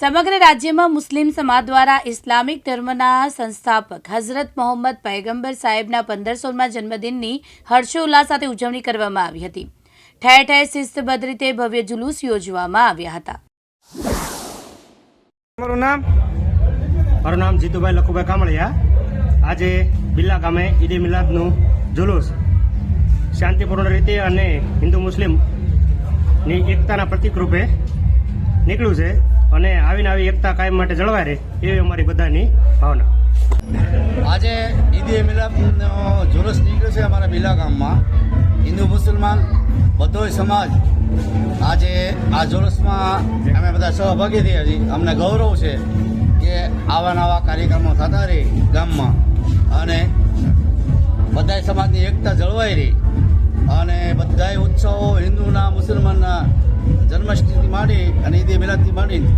સમગ્ર રાજ્યમાં મુસ્લિમ સમાજ દ્વારા ઇસ્લામિક ધર્મના સંસ્થાપક હઝરત મોહમ્મદ પૈગંબર સાહેબના પંદરસોમાં જન્મદિનની હર્ષોલ્લાસ સાથે ઉજવણી કરવામાં આવી હતી. ઠેર ઠેર શિસ્તબદ્ધ રીતે ભવ્ય જુલુસ યોજવામાં આવ્યા હતા. મારું નામ? મારું નામ જીતુભાઈ લખુભાઈ કામળિયા. આજે બિલ્લા ગામે ઈદે મિલાદનું જુલુસ શાંતિપૂર્ણ રીતે અને હિન્દુ મુસ્લિમની એકતાના પ્રતિક રૂપે નીકળ્યું છે અને આવીને આવી એકતા કાયમ માટે જળવાય રહે એવી અમારી બધાની ભાવના. આજે ઈદે મિલાદનો જુલુસ નીકળ્યો છે અમારા બિલા ગામમાં. હિન્દુ મુસલમાન બધોય સમાજ આજે આ જુલુસમાં અમે બધા સહભાગી થયા છીએ. અમને ગૌરવ છે કે આવા નવા કાર્યક્રમો થતા રહે ગામમાં. અને બધાય સમાજની એકતા જળવાઈ રહી. અને બધાય ઉત્સવો હિન્દુના મુસલમાનના જન્માષ્ટમીથી માંડી અને ઈદે મિલાદથી માંડી